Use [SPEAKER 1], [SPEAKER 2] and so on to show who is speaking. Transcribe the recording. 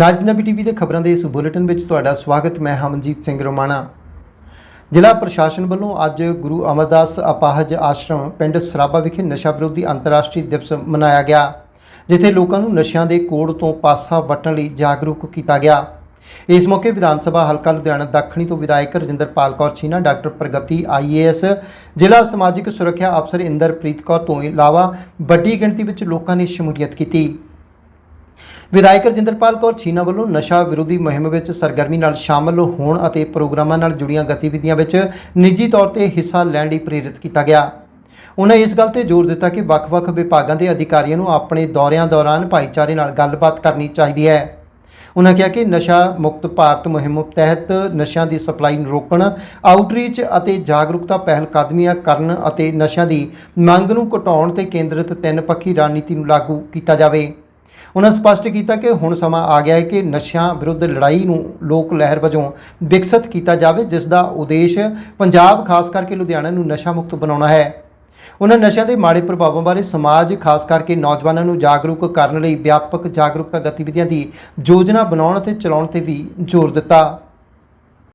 [SPEAKER 1] ਨਾਜ Punjabi TV ਦੇ ਖਬਰਾਂ ਦੇ ਇਸ ਬੁਲੇਟਿਨ ਵਿੱਚ ਤੁਹਾਡਾ ਸਵਾਗਤ, ਮੈਂ ਹਮਨਜੀਤ ਸਿੰਘ ਰੋਮਾਣਾ। ਜ਼ਿਲ੍ਹਾ ਪ੍ਰਸ਼ਾਸਨ ਵੱਲੋਂ ਅੱਜ ਗੁਰੂ ਅਮਰਦਾਸ ਅਪਾਹਜ ਆਸ਼ਰਮ, ਪਿੰਡ ਸਰਾਬਾ ਵਿਖੇ ਨਸ਼ਾ ਵਿਰੋਧੀ ਅੰਤਰਰਾਸ਼ਟਰੀ ਦਿਵਸ ਮਨਾਇਆ ਗਿਆ, ਜਿੱਥੇ ਲੋਕਾਂ ਨੂੰ ਨਸ਼ਿਆਂ ਦੇ ਕੋੜ ਤੋਂ ਪਾਸਾ ਵਟਣ ਲਈ ਜਾਗਰੂਕ ਕੀਤਾ ਗਿਆ। ਇਸ ਮੌਕੇ ਵਿਧਾਨ ਸਭਾ ਹਲਕਾ ਲੁਧਿਆਣਾ ਦੱਖਣੀ ਤੋਂ ਵਿਧਾਇਕ ਰਜਿੰਦਰਪਾਲ ਕੌਰ ਛੀਨਾ, ਡਾਕਟਰ ਪ੍ਰਗਤੀ ਆਈਏਐਸ ਜ਼ਿਲ੍ਹਾ ਸਮਾਜਿਕ ਸੁਰੱਖਿਆ ਅਫਸਰ ਇੰਦਰਪ੍ਰੀਤ ਕੌਰ ਤੋਂ ਇਲਾਵਾ ਵੱਡੀ ਗਿਣਤੀ ਵਿੱਚ ਲੋਕਾਂ ਨੇ ਸ਼ਮੂਲੀਅਤ ਕੀਤੀ। ਵਿਧਾਇਕ ਰਜਿੰਦਰਪਾਲ ਕੌਰ ਛੀਨਾ ਵੱਲੋਂ ਨਸ਼ਾ ਵਿਰੋਧੀ ਮੁਹਿੰਮ ਵਿੱਚ ਸਰਗਰਮੀ ਨਾਲ ਸ਼ਾਮਲ ਹੋਣ ਅਤੇ ਪ੍ਰੋਗਰਾਮਾਂ ਨਾਲ ਜੁੜੀਆਂ ਗਤੀਵਿਧੀਆਂ ਵਿੱਚ ਨਿੱਜੀ ਤੌਰ ਤੇ ਹਿੱਸਾ ਲੈਣ ਲਈ ਪ੍ਰੇਰਿਤ ਕੀਤਾ ਗਿਆ। ਉਹਨਾਂ ਇਸ ਗੱਲ ਤੇ ਜ਼ੋਰ ਦਿੱਤਾ ਕਿ ਵੱਖ-ਵੱਖ ਵਿਭਾਗਾਂ ਦੇ ਅਧਿਕਾਰੀਆਂ ਨੂੰ ਆਪਣੇ ਦੌਰਿਆਂ ਦੌਰਾਨ ਭਾਈਚਾਰੇ ਨਾਲ ਗੱਲਬਾਤ ਕਰਨੀ ਚਾਹੀਦੀ ਹੈ। ਉਹਨਾਂ ਕਿਹਾ ਕਿ ਨਸ਼ਾ ਮੁਕਤ ਭਾਰਤ ਮੁਹਿੰਮ ਤਹਿਤ ਨਸ਼ਿਆਂ ਦੀ ਸਪਲਾਈ ਨੂੰ ਰੋਕਣ, ਆਊਟਰੀਚ ਅਤੇ ਜਾਗਰੂਕਤਾ ਪਹਿਲ ਕਦਮੀਆਂ ਕਰਨ ਅਤੇ ਨਸ਼ਿਆਂ ਦੀ ਮੰਗ ਨੂੰ ਘਟਾਉਣ ਤੇ ਕੇਂਦਰਿਤ ਤਿੰਨ ਪੱਖੀ ਰਣਨੀਤੀ ਨੂੰ ਲਾਗੂ ਕੀਤਾ ਜਾਵੇ। ਉਹਨਾਂ ਸਪਸ਼ਟ ਕੀਤਾ ਕਿ ਹੁਣ ਸਮਾਂ ਆ ਗਿਆ ਹੈ ਕਿ ਨਸ਼ਿਆਂ ਵਿਰੁੱਧ ਲੜਾਈ ਨੂੰ ਲੋਕ ਲਹਿਰ ਵਜੋਂ ਵਿਕਸਿਤ ਕੀਤਾ ਜਾਵੇ, ਜਿਸ ਦਾ ਉਦੇਸ਼ ਪੰਜਾਬ, ਖਾਸ ਕਰਕੇ ਲੁਧਿਆਣਾ ਨੂੰ ਨਸ਼ਾ ਮੁਕਤ ਬਣਾਉਣਾ ਹੈ। ਉਹਨਾਂ ਨਸ਼ਿਆਂ ਦੇ ਮਾੜੇ ਪ੍ਰਭਾਵਾਂ ਬਾਰੇ ਸਮਾਜ, ਖਾਸ ਕਰਕੇ ਨੌਜਵਾਨਾਂ ਨੂੰ ਜਾਗਰੂਕ ਕਰਨ ਲਈ ਵਿਆਪਕ ਜਾਗਰੂਕਤਾ ਗਤੀਵਿਧੀਆਂ ਦੀ ਯੋਜਨਾ ਬਣਾਉਣ ਅਤੇ ਚਲਾਉਣ ਤੇ ਵੀ ਜ਼ੋਰ ਦਿੱਤਾ।